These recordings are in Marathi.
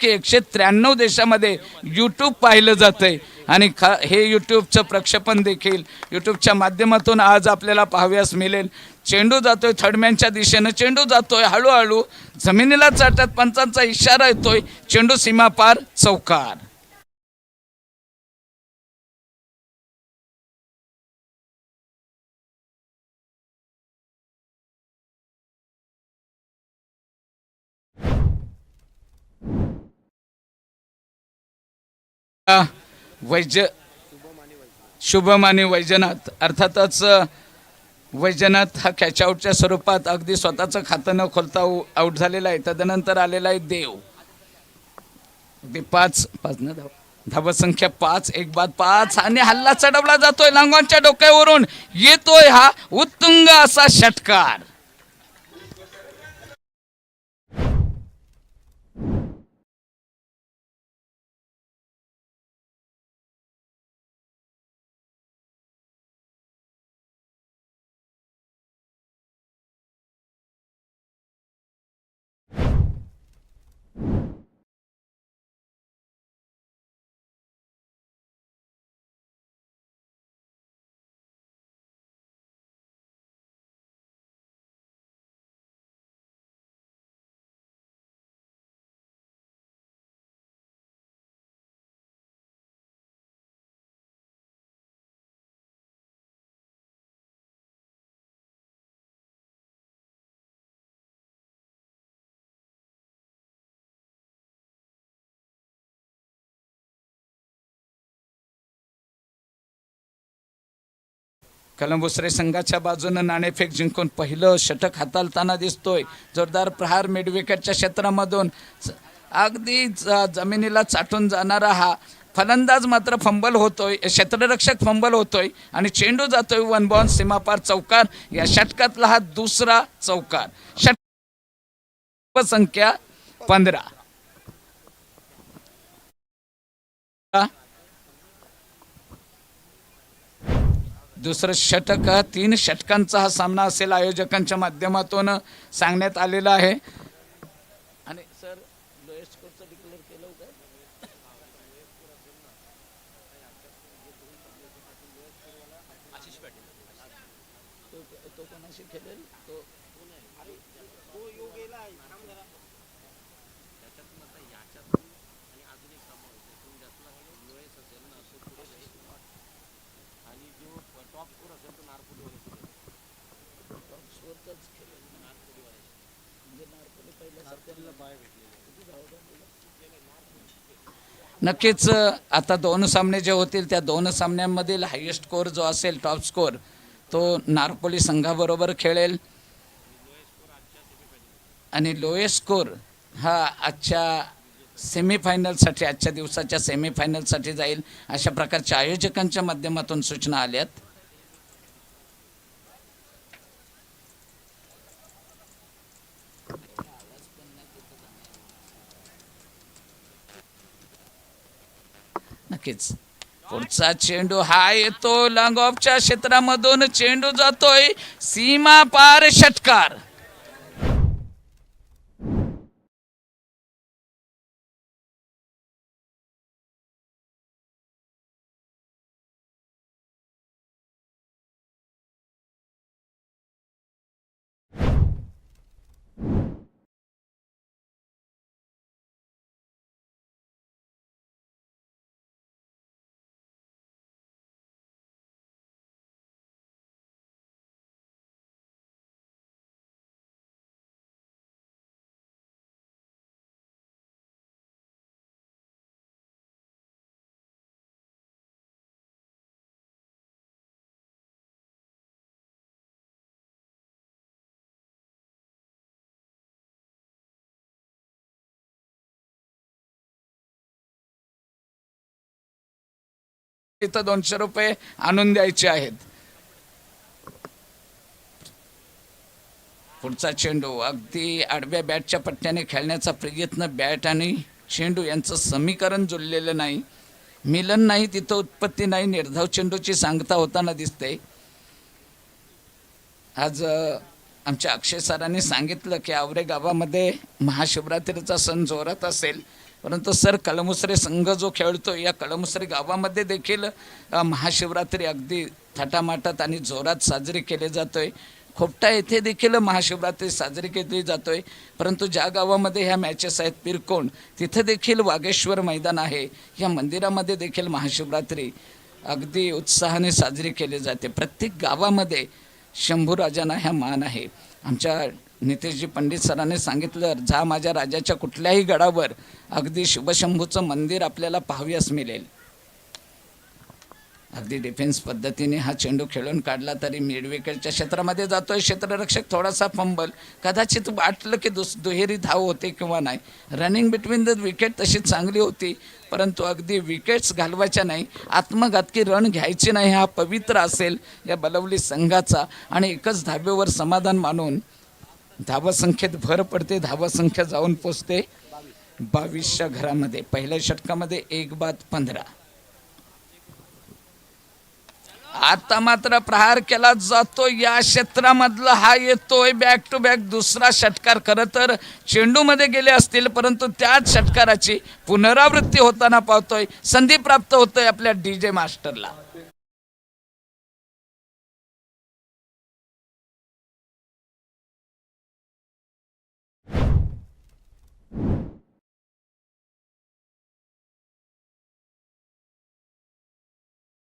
की एकशे त्र्याण्णव देशामध्ये यूट्यूब पाहिलं जातंय. आणि खा हे यूट्यूबचं प्रक्षेपण देखील यूट्यूबच्या माध्यमातून आज आपल्याला पाहाव्यास मिळेल. चेंडू जातोय थडम्यांच्या दिशेनं. चेंडू जातोय हळूहळू. जमिनीला चाटत पंचांचा इशारा येतोय. चेंडू सीमापार चौकार. वैज शुभम आणि वैजनाथ? अर्थातच वैजनाथ हा कॅचआउटच्या स्वरूपात अगदी स्वतःचं खातं न खोलता आऊट झालेला आहे. तदनंतर आलेला आहे देव. अगदी पाच पाच ना धाव. धावत संख्या पाच एक बाद पाच आणि हल्ला चढवला जातोय. लांगॉनच्या डोक्यावरून येतोय हा उत्तुंग असा षटकार. कलंबुसरे संघाच्या बाजूनं नाणेफेक जिंकून पहिलं षटक हाताळताना दिसतोय. जोरदार प्रहार मिडविकेटच्या क्षेत्रामधून. अगदी ज- जमिनीला चाटून जाणारा हा फलंदाज मात्र फंबल होतोय. क्षेत्ररक्षक फंबल होतोय आणि चेंडू जातोय वन बॉन सीमापार चौकार. या षटकातला हा दुसरा चौकार. षटक संख्या पंधरा. दुसरं षटक तीन षटकांचा हा सामना असेल आयोजकांच्या माध्यमातून सांगण्यात आलेला आहे आणि सर लोएस्ट स्कोरचं डिक्लेअर केलं का तो तो कोणाशी खेळेल तो नक्कीच आता दोन सामने जे होतील त्या दोन सामन्यांमधील हायेस्ट स्कोर जो असेल टॉप स्कोर तो नारपोली संघाबरोबर खेळेल. आणि लोएस्ट स्कोर हा आजच्या सेमीफायनलसाठी आजच्या दिवसाच्या सेमीफायनलसाठी जाईल अशा प्रकारच्या आयोजकांच्या माध्यमातून सूचना आल्यात. नक्कीच. पुढचा चेंडू हा येतो. लॉंग ऑफच्या क्षेत्रामधून चेंडू जातोय. सीमा पार षटकार. इथं दोनशे रुपये आणून द्यायचे आहेत. पुढचा चेंडू अगदी आडव्या बॅटच्या पट्ट्याने खेळण्याचा प्रयत्न बॅट आणि चेंडू यांचं समीकरण जुळलेलं नाही. मिलन नाही तिथं उत्पत्ती नाही निर्धाव चेंडूची सांगता होताना दिसते. आज आमच्या अक्षय सरांनी सांगितलं की आवरे गावामध्ये महाशिवरात्रीचा सण जोरात असेल. परंतु सर कळमुसरे संघ जो खेळतो या कळमुसरे गावामध्ये देखील महाशिवरात्री अगदी थाटामाटात आणि जोरात साजरी केली जातोय. खोपटा येथे देखील महाशिवरात्री साजरी केली जातोय. परंतु ज्या गावामध्ये ह्या मॅचेस आहेत पिरकोण तिथं देखील वागेश्वर मैदान आहे. या मंदिरामध्ये देखील महाशिवरात्री अगदी उत्साहाने साजरी केली जाते. प्रत्येक गावामध्ये शंभूराजांना ह्या मान आहे. आमच्या नितेशजी पंडित सरांनी सांगितलं जा माझ्या राजाच्या कुठल्याही गडावर अगदी शिवशंभूचं मंदिर आपल्याला पाहाव्यास मिळेल. अगदी डिफेन्स पद्धतीने हा चेंडू खेळून काढला तरी मिडविकेटच्या क्षेत्रामध्ये जातोय. क्षेत्ररक्षक थोडासा फंबल कदाचित वाटलं की दुस दुहेरी धाव होते किंवा नाही. रनिंग बिटवीन द विकेट तशी चांगली होती परंतु अगदी विकेट्स घालवायच्या नाही. आत्मघातकी रन घ्यायची नाही हा पवित्र असेल या बलवली संघाचा. आणि एकच धाबेवर समाधान मानून धावसंख्येत भर पडते धावसंख्या जाऊन पोचते. बावीसच्या घरामध्ये पहिल्या षटकामध्ये एक बाद पंधरा. आता मात्र प्रहार केला जातो या क्षेत्रामधला हा येतोय बॅक टू बॅक दुसरा षटकार खरं तर चेंडूमध्ये गेले असतील परंतु त्याच षटकाराची पुनरावृत्ती होताना पाहतोय. संधी प्राप्त होतोय आपल्या डी जे मास्टरला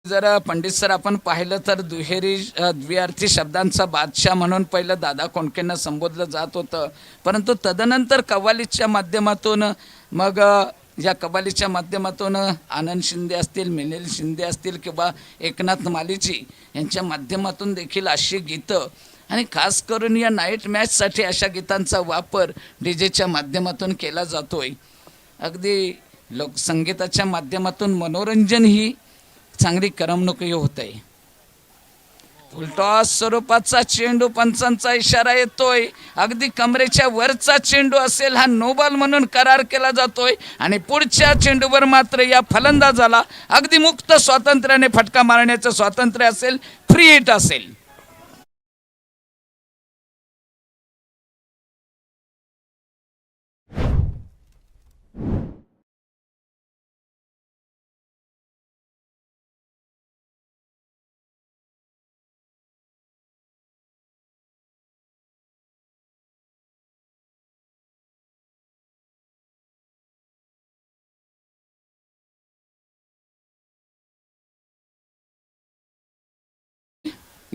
जर पंडित सर आपण पाहिलं तर दुहेरी अ, द्विअर्थी शब्दांचा बादशाह म्हणून पहिलं दादा कोंडकेंना संबोधलं जात होतं. परंतु तदनंतर कव्वालीच्या माध्यमातून मग या कव्वालीच्या माध्यमातून आनंद शिंदे असतील मिनिल शिंदे असतील किंवा एकनाथ मालीची यांच्या माध्यमातून देखील अशी गीतं. आणि खास करून या नाईट मॅचसाठी अशा गीतांचा वापर डी जेच्या माध्यमातून केला जातोय. अगदी लोकसंगीताच्या माध्यमातून मनोरंजन ही चांगली करमणुकी होत आहे फुलटॉस स्वरूपाचा चेंडू पंचांचा इशारा येतोय. अगदी कमरेच्या वरचा चेंडू असेल हा नोबल म्हणून करार केला जातोय आणि पुढच्या चेंडूवर मात्र या फलंदाजाला अगदी मुक्त स्वातंत्र्याने फटका मारण्याचं स्वातंत्र्य असेल फ्री हिट असेल.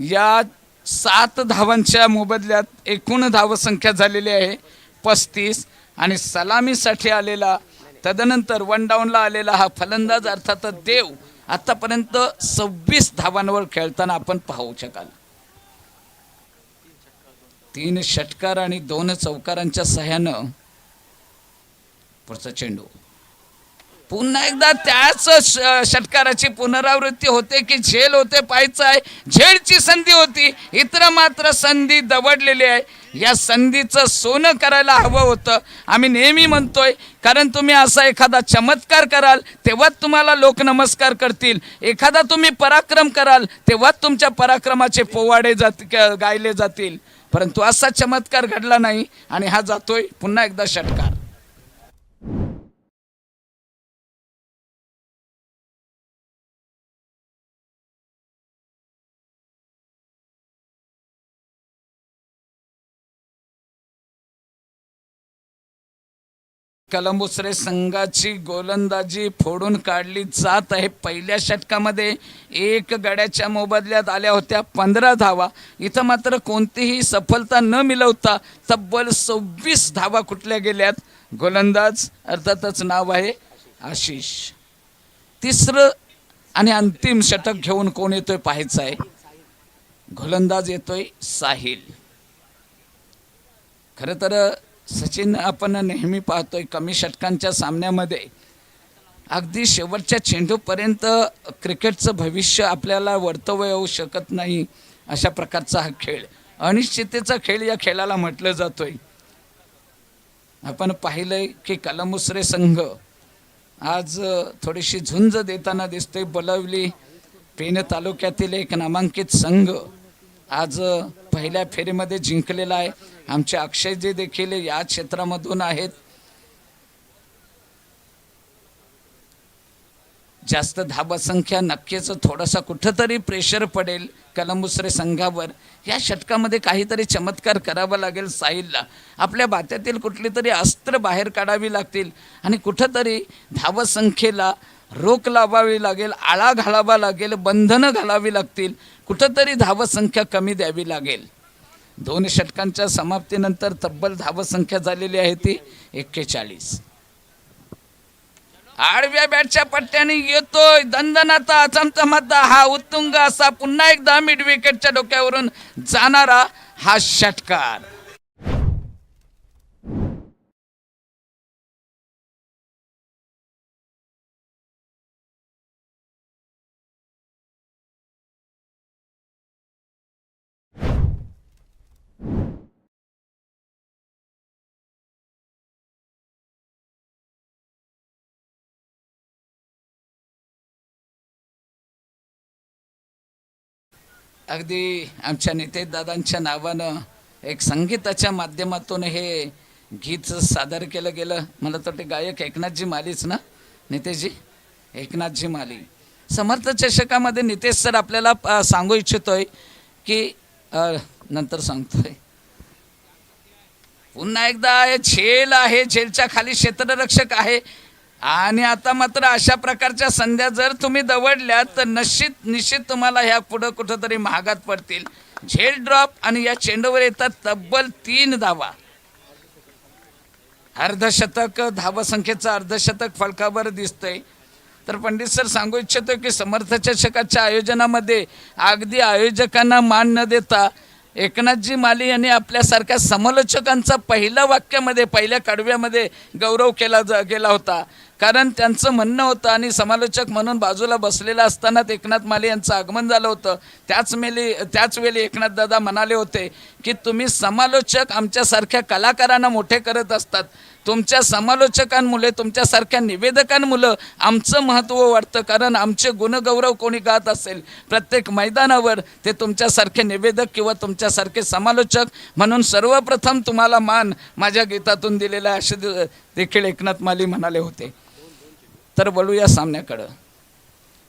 या सात धावांच्या मोबदल्यात एकूण धावसंख्या झालेली आहे पस्तीस. आणि सलामीसाठी आलेला तदनंतर वन डाऊनला आलेला हा फलंदाज अर्थातच देव आतापर्यंत सव्वीस धावांवर खेळताना आपण पाहू शकाल. तीन षटकार आणि दोन चौकारांच्या सहाय्यानं पुढचा चेंडू. पुन्हा एकदा त्याच षटकाराची पुनरावृत्ती होते की झेल होते पाहायचं आहे. झेलची संधी होती. इतर मात्र संधी दवडलेली आहे. या संधीचं सोनं करायला हवं होतं. आम्ही नेहमी म्हणतोय कारण तुम्ही असा एखादा चमत्कार कराल तेव्हाच तुम्हाला लोक नमस्कार करतील. एखादा तुम्ही पराक्रम कराल तेव्हाच तुमच्या पराक्रमाचे पोवाडे जात क- गायले जातील. परंतु असा चमत्कार घडला नाही आणि हा जातोय पुन्हा एकदा षटकार. कलंबुसरे संघाची गोलंदाजी फोडून काढली जात आहे. पहिल्या षटकामध्ये एक गड्याच्या मोबदल्यात आल्या होत्या पंधरा धावा. इथं मात्र कोणतीही सफलता न मिळवता तब्बल सव्वीस धावा कुठल्या गेल्यात? गोलंदाज अर्थातच नाव आहे आशिष. तिसरं आणि अंतिम षटक घेऊन कोण येतोय पाहायचं आहे? गोलंदाज येतोय साहिल. खरं तर सचिन आपण नेहमी पाहतोय कमी षटकांच्या सामन्यामध्ये. अगदी शेवटच्या चेंडूपर्यंत क्रिकेटचं भविष्य आपल्याला वर्तव्य येऊ शकत नाही अशा प्रकारचा हा खेळ. अनिश्चिततेचा खेळ या खेळाला म्हटलं जातोय. आपण पाहिलंय की कलमुसरे संघ आज थोडीशी झुंज देताना दिसतोय बलवली पेन तालुक्यातील एक नामांकित संघ आज पहिल्या फेरीमध्ये जिंकलेला आहे. आमचे अक्षयजी देखील या क्षेत्रामधून आहेत जास्त धाबा संख्या नक्कीच थोडासा कुठंतरी प्रेशर पडेल कलंबुसरे संघावर. या षटकामध्ये काहीतरी चमत्कार करावा लागेल साहिलला. आपल्या बात्यातील कुठली तरी अस्त्र बाहेर काढावी लागतील आणि कुठंतरी धावसंख्येला रोख लावावी लागेल आळा घालावा लागेल बंधनं घालावी लागतील. कुठंतरी धावसंख्या कमी द्यावी लागेल. दोन षटकांच्या समाप्तीनंतर तब्बल धावसंख्या झालेली आहे ती एक्केचाळीस. आडव्या बॅटच्या पट्ट्याने येतोय. दंदनाचा चमचमाता हा उत्तुंग असा पुन्हा एकदा मिड विकेटच्या डोक्यावरून जाणारा हा षटकार. अगदी आमच्या नितेशदादांच्या नावानं एक संगीताच्या माध्यमातून हे गीत सादर केलं गेलं. मला तर ते गायक एकनाथजी मालीच ना? नितेशजी एकनाथजी माली. समर्थ चषकामध्ये नितेश सर आपल्याला सांगू इच्छितोय की नंतर सांगतोय. पुन्हा एकदा झेल आहे झेलच्या खाली क्षेत्ररक्षक आहे. आणि आता मात्र अशा प्रकारच्या संध्या जर तुम्ही दवडल्या तर निश्चित निश्चित तुम्हाला ह्या पुढं कुठंतरी महागात पडतील. झेल ड्रॉप आणि या चेंडूवर येतात तब्बल तीन धावा. अर्धशतक धावसंख्येचं अर्धशतक फलकावर दिसतंय. तर पंडित सर सांगू इच्छितो की समर्थ चषकाच्या आयोजनामध्ये अगदी आयोजकांना मान न देता एकनाथजी माली यांनी आपल्यासारख्या समालोचकांचा पहिल्या वाक्यामध्ये पहिल्या कडव्यामध्ये गौरव केला जा गेला होता. कारण त्यांचं म्हणणं होतं आणि समालोचक म्हणून बाजूला बसलेला असतानाच एकनाथ माले यांचं आगमन झालं होतं. त्याच मेली त्याच वेळी एकनाथ दादा म्हणाले होते की तुम्ही समालोचक आमच्यासारख्या कलाकारांना मोठे करत असतात. तुमच्या समालोचकांमुळे तुमच्यासारख्या निवेदकांमुळं आमचं महत्त्व वाढतं. कारण आमचे गुणगौरव कोणी गात असेल प्रत्येक मैदानावर ते तुमच्यासारखे निवेदक किंवा तुमच्यासारखे समालोचक म्हणून सर्वप्रथम तुम्हाला मान माझ्या गीतातून दिलेला आहे असे देखील एकनाथ माली म्हणाले होते. तर वळूया सामन्याकडं.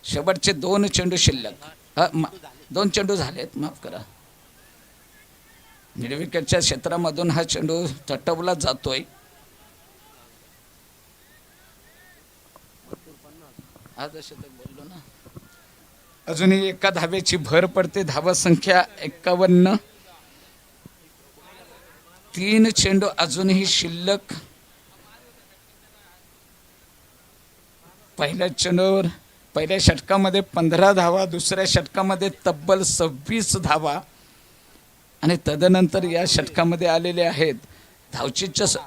शेवटचे दोन चेंडू शिल्लक. दोन चेंडू झालेत माफ करा. निर्विकेटच्या क्षेत्रामधून हा चेंडू तटवला जातोय. बोललो ना. अजूनही एका धावेची भर पडते धावा संख्या एक्कावन्न तीन चेंडू अजूनही शिल्लक. पहिल्या चेंडूवर पहिल्या षटकामध्ये पंधरा धावा दुसऱ्या षटकामध्ये तब्बल सव्वीस धावा. आणि तदनंतर या षटकामध्ये आलेले आहेत धावचीच्या स-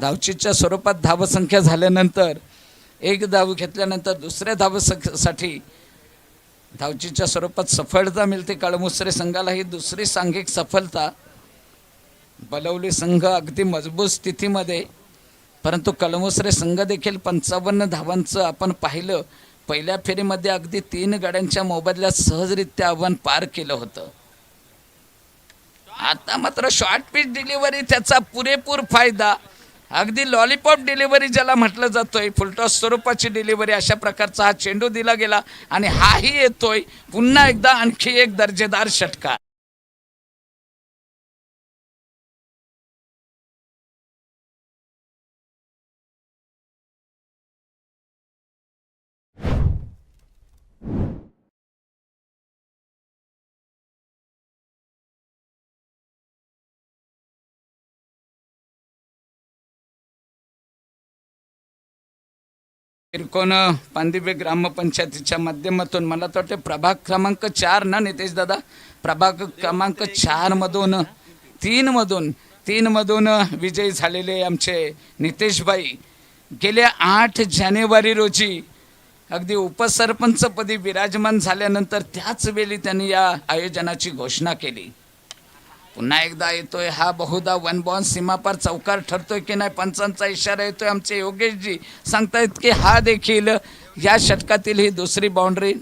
धावचीच्या स्वरूपात धावसंख्या झाल्यानंतर एक धाव घेतल्यानंतर दुसऱ्या धावसाठी धावचीच्या स्वरूपात सफलता मिळते. काळमुसरे संघाला ही दुसरी सांघिक सफलता. बलवली संघ अगदी मजबूत स्थितीमध्ये परंतु कलमुसरे संघ देखील पंचावन्न धावांचं आपण पाहिलं. पहिल्या फेरीमध्ये अगदी तीन गाड्यांच्या मोबदल्यात सहजरित्या आव्हान पार केलं होतं. आता मात्र शॉर्ट पिच डिलिव्हरी त्याचा पुरेपूर फायदा. अगदी लॉलीपॉप डिलिव्हरी ज्याला म्हटलं जातोय फुलटॉस स्वरूपाची डिलिव्हरी अशा प्रकारचा हा चेंडू दिला गेला आणि हाही येतोय. पुन्हा एकदा आणखी एक दर्जेदार षटकार. किरकोन पांदिबे ग्रामपंचायतीच्या माध्यमातून मला तर वाटते प्रभाग क्रमांक चार ना नितेश दादा? प्रभाग क्रमांक चार मधून तीन मधून तीन मधून विजयी झालेले आमचे नितेशबाई. गेल्या आठ जानेवारी रोजी अगदी उपसरपंचपदी विराजमान झाल्यानंतर त्याच वेळी त्यांनी या आयोजनाची घोषणा केली. पुन्हा एकदा येतोय हा बहुधा वन बॉन सीमापार चौकार ठरतोय की नाही? पंचांचा इशारा येतोय आमचे योगेशजी. सांगतायत की हा देखील या षटकातील ही दुसरी बाउंड्री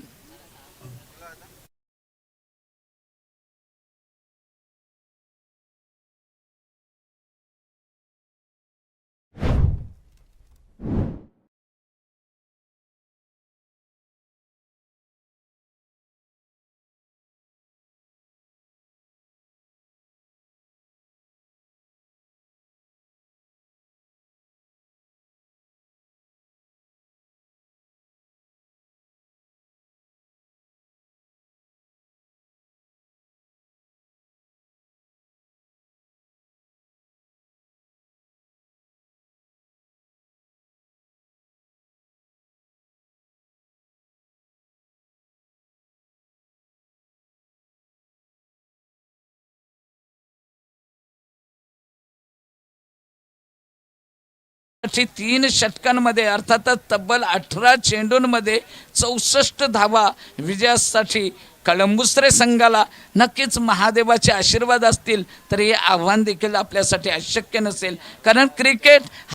तीन षटकांमध्ये अर्थातच तब्बल अठरा चेंडूंमध्ये चौसष्ट धावा विजयासाठी कळंबुसरे संघाला नक्कीच महादेवाचे आशीर्वाद असतील तर हे आव्हान देखील आपल्यासाठी अशक्य नसेल. कारण क्रिकेट